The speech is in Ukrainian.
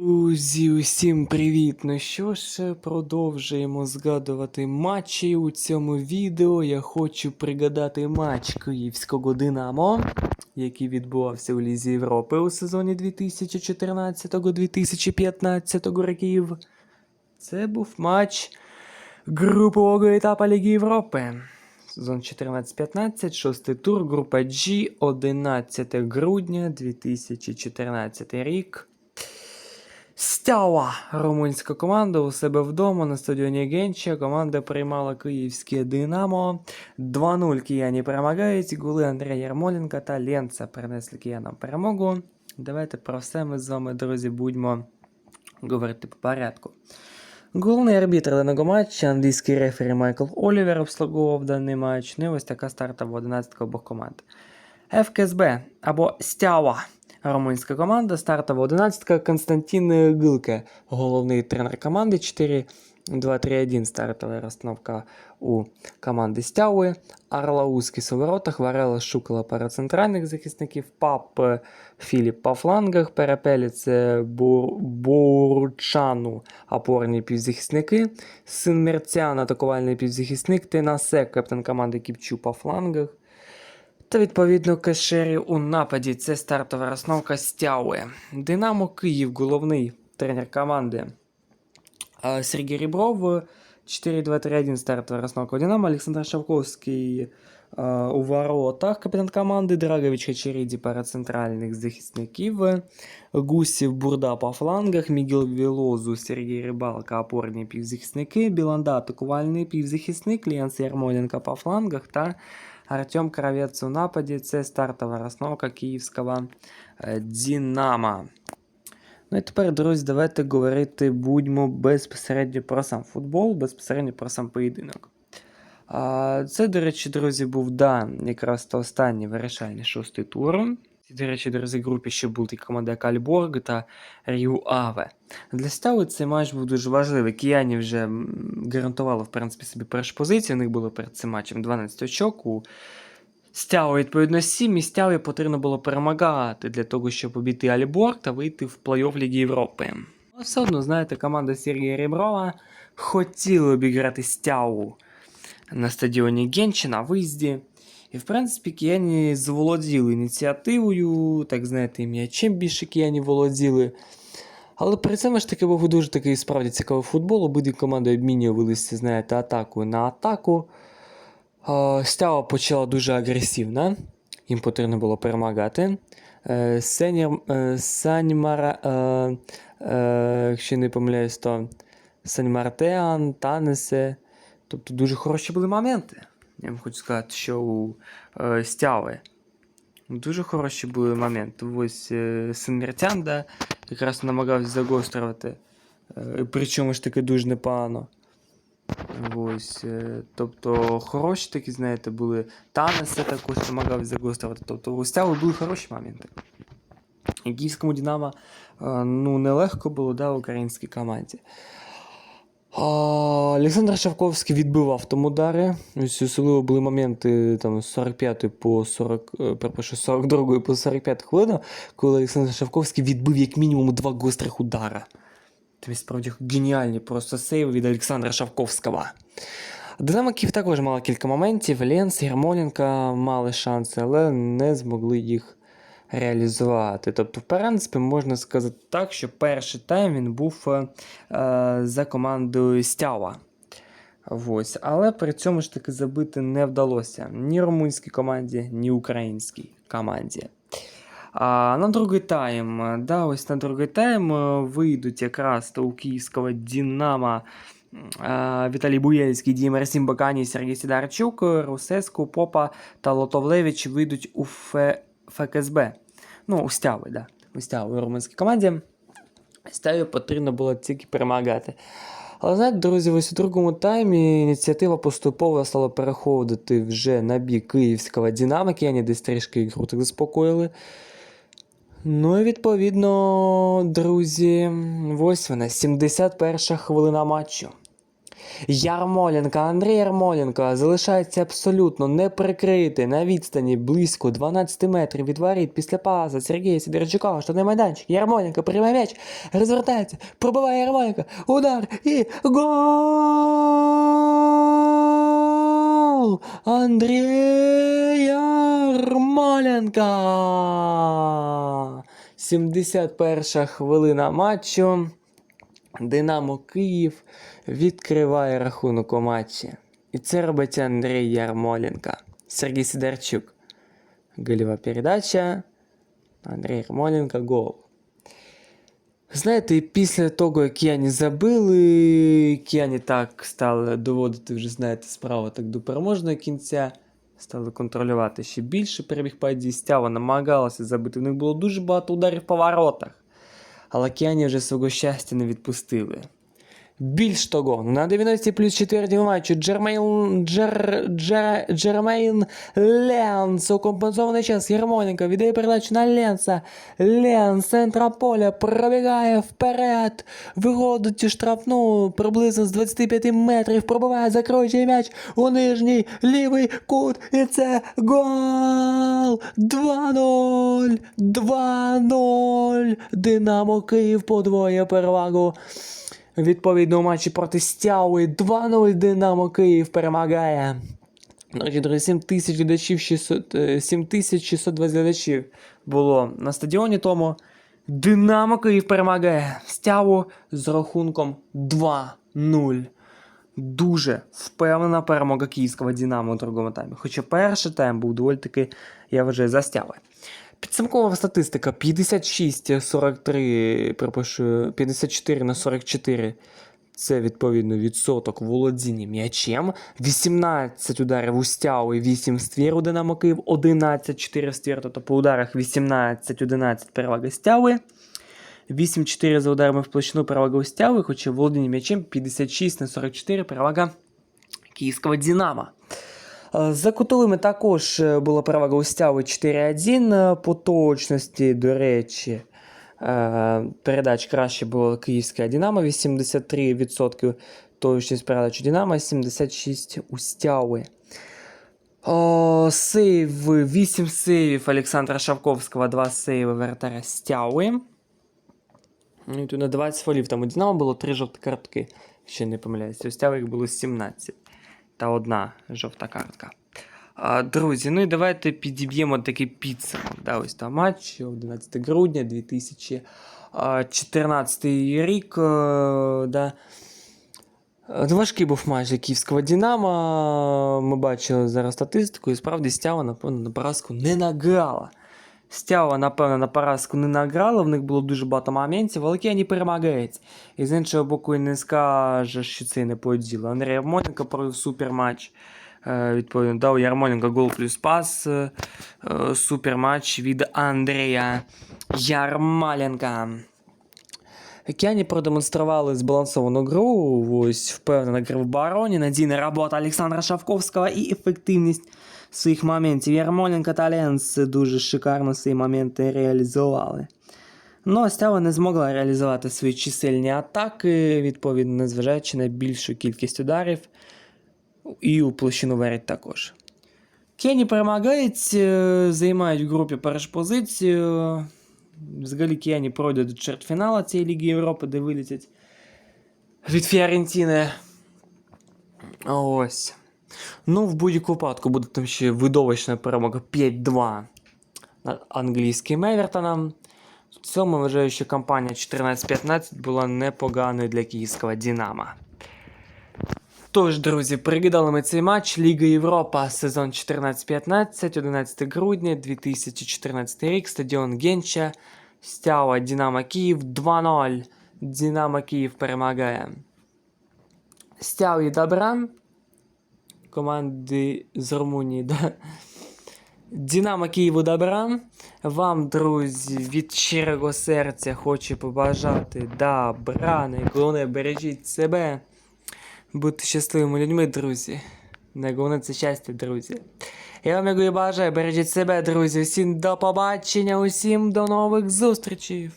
Друзі, усім привіт! Ну що ж, продовжуємо згадувати матчі. У цьому відео я хочу пригадати матч Київського Динамо, який відбувався у Лізі Європи у сезоні 2014-2015 років. Це був матч групового етапу Ліги Європи. Сезон 14-15, шостий тур, група G, 11 грудня 2014 рік. Стяла румунська команда у себе вдома на стадіоні Генча. Команда приймала київське Динамо. 2-0 кияні перемагають. Гули Андрія Ярмоленка та Ленца принесли киянам перемогу. Давайте про все ми з вами, друзі, будемо говорити по порядку. Головний арбітр даного матчу, англійський рефері Майкл Олівер обслуговував даний матч. Ну ось така стартова 11 обох команд. ФКСБ або Стява. Румунська команда, стартова 11 Константин Гилке, головний тренер команди 4-2-3-1 стартова розстановка у команди Стяви. Арлаускіс у воротах, Варела Шукала пара центральних захисників, Пап Філіп по флангах, Перепелець е, Бурчану опорні півзахисники, Син Мерцян атакувальний півзахисник, Тенасек, капітан команди Кіпчу по флангах. Та відповідно кешері у нападі. Це стартова розновка Стяуе. Динамо Київ, головний тренер команди. А, Сергій Рібров, 4-2-3-1 стартова розновка Динамо. Олександр Шавковський а, у воротах, капітан команди. Драгович Хачеріді пара центральних захисників. Гусів Бурда по флангах. Мігіл Вілозу, Сергій Рибалка, опорні півзахисники. Біланда атакувальний півзахисник. Ліанс Ярмоленко по флангах та Артем Кравець у нападі це стартова розновка київського е, Дінамо. Ну і тепер, друзі, давайте говорити будьмо безпосередньо про сам футбол, безпосередньо про сам поєдинок. Це, до речі, друзі, був да, якраз то останній вирішальний шостий тур. До речі, друзі, групі ще були команди як Альборг та Ріу Аве. Для Стяви цей матч був дуже важливий. Кияні вже гарантували, в принципі, собі першу позицію. У них було перед цим матчем 12 очок. У Стяви, відповідно, 7, і Стяві потрібно було перемагати для того, щоб обійти Альборг та вийти в плей-офф Ліги Європи. Але все одно, знаєте, команда Сергія Ріброва хотіла обіграти Стяву на стадіоні Генчі на виїзді. І, в принципі, кияні заволоділи ініціативою, так знаєте, м'ячем більше кияні володіли. Але при цьому ж таки був дуже такий справді цікавий футбол. Обидві команди обмінювалися, знаєте, атакою на атаку. Стява почала дуже агресивно, їм потрібно було перемагати. Е, Сенір, е, Саньмара, е, якщо не помиляюсь, то Саньмартеан, Танесе. Тобто дуже хороші були моменти. Я вам хочу сказати, що у е, Стяви дуже хороші були моменти. Ось е, син Мертян, да, якраз намагався загострювати. Е, причому ж таки дуже непогано. Ось, е, тобто хороші такі, знаєте, були. Танеси також намагався загострювати. Тобто у Стяви були хороші моменти. Київському Динамо е, ну, нелегко було да, українській команді. Олександр Шавковський відбивав там удари. Ось особливо були моменти там, з 45 по 40, е, перепрошую, 42 по 45 хвилину, коли Олександр Шавковський відбив як мінімум два гострих удара. Тобі справді геніальні просто сейви від Олександра Шавковського. Динамо Київ також мала кілька моментів. Ленс, Ярмоленка мали шанси, але не змогли їх реалізувати. Тобто, в принципі, можна сказати так, що перший тайм він був е, е, за командою Стява. Ось. Але при цьому ж таки забити не вдалося ні румунській команді, ні українській команді. А на другий тайм, да, ось на другий тайм е, вийдуть якраз то у київського Динамо е, Віталій Буєльський, Дімер Сімбакані, Сергій Сідарчук, Русеску, Попа та Лотовлевич вийдуть у Фе... ФКСБ. Ну, у Стяви, да. У Стяви у румунській команді. Стяві потрібно було тільки перемагати. Але знаєте, друзі, ось у другому таймі ініціатива поступово стала переходити вже на бік київського Динамо, вони десь трішки ігру так заспокоїли. Ну і відповідно, друзі, ось вона, 71 хвилина матчу. Ярмоленко, Андрій Ярмоленко залишається абсолютно неприкритий на відстані близько 12 метрів від воріт після паса Сергія Сидорчука, штатний майданчик. Ярмоленко приймає м'яч, розвертається, пробиває Ярмоленко, удар і гол! Андрій Ярмоленко! 71 хвилина матчу. Динамо Київ відкриває рахунок у матчі. І це робить Андрій Ярмоленко. Сергій Сидорчук. Гольова передача. Андрій Ярмоленко гол. Знаєте, після того, як Кияні забили, Кияні так стали доводити, вже знаєте, справу так до переможного кінця. Стали контролювати ще більше перебіг паді. Стява намагалася забити. У них було дуже багато ударів по воротах. Але Кіані вже свого щастя не відпустили. Більш того, на 90 плюс 4 матчу Джермейн, Джер, Джер, Джермейн Ленс у компенсований час Єрмоленко віддає передачу на Ленса. Ленс центра поля пробігає вперед, виходить штрафну приблизно з 25 метрів, пробиває, закроючий м'яч у нижній лівий кут. І це гол! 2-0! 2-0! Динамо Київ подвоює перевагу. Відповідно у матчі проти Стяуи 2-0 Динамо Київ перемагає. Дорогі друзі, 7 тисяч глядачів, 600, е, 7620 глядачів було на стадіоні тому. Динамо Київ перемагає Стяву з рахунком 2-0. Дуже впевнена перемога київського Динамо у другому таймі. Хоча перший тайм був доволі таки, я вважаю, за Стяви. Підсумкова статистика 56-43, перепрошую, 54 на 44. Це відповідно відсоток володіння м'ячем. 18 ударів у стяу і 8 ствір у Динамо Київ, 11 4 ствір, тобто по ударах 18-11 перевага стяви. 8-4 за ударами в площину перевага у стяви, хоча володіння м'ячем 56 на 44 перевага київського Динамо. Е, За кутовими також е, була перевага у Стяви 4-1 е, по точності, до речі. е, Передач краще було київська Динамо, 83% точність передач Динамо, 76% у Стяви. Сейв, 8 сейвів Олександра Шавковського, 2 сейви вратаря Стяви. Ну, тут на 20 фолів там у Динамо було 3 жовті картки, ще не помиляюся. У Стяви їх було 17 та одна жовта картка. А, друзі, ну і давайте підіб'ємо такий підсумок. Да, ось там матч 11 грудня 2014 рік. е, Да. Е, Важкий був матч київського Динамо. Ми бачили зараз статистику, і справді Стява, напевно, на поразку не награла. Стява, напевно, на поразку не награла, в них було дуже багато моментів, але Киані перемагають. І з іншого боку, і не скажеш, що це не поділо. Андрій Ярмоленко провів супер матч. Е, Відповідно, дав Ярмоленко гол плюс пас. Е, е, Супер матч від Андрія Ярмоленка. Кіані продемонстрували збалансовану гру, ось впевнена гра в обороні, надійна робота Олександра Шавковського і ефективність своїх моментів. Ярмоленко та Ленс дуже шикарно свої моменти реалізували. Ну, Стява не змогла реалізувати свої чисельні атаки, відповідно, незважаючи на більшу кількість ударів, і у площину воріт також. Кені перемагають, е, займають в групі першу позицію. Взагалі Кіані пройде до чвертьфіналу цієї Ліги Європи, де вилетять від Фіорентіни. Ось. Ну, в будь-якому випадку буде там ще видовищна перемога 5-2 над англійським Евертоном. В цьому вважаю, що кампанія 14-15 була непоганою для київського Динамо. Тож, друзі, пригадали ми цей матч Ліга Європа, сезон 14-15, 11 грудня 2014 рік, стадіон Генча, Стява, Динамо Київ 2-0. Динамо Київ перемагає. Стяві добра. Команди з Румунії, да. Динамо Києву добра. Вам, друзі, від щирого серця хочу побажати добра. Найголовніше бережіть себе. Будьте щасливими людьми, друзі. Найголовніше це щастя, друзі. Я вам дякую, бажаю, бережіть себе, друзі. Всім до побачення, усім до нових зустрічей.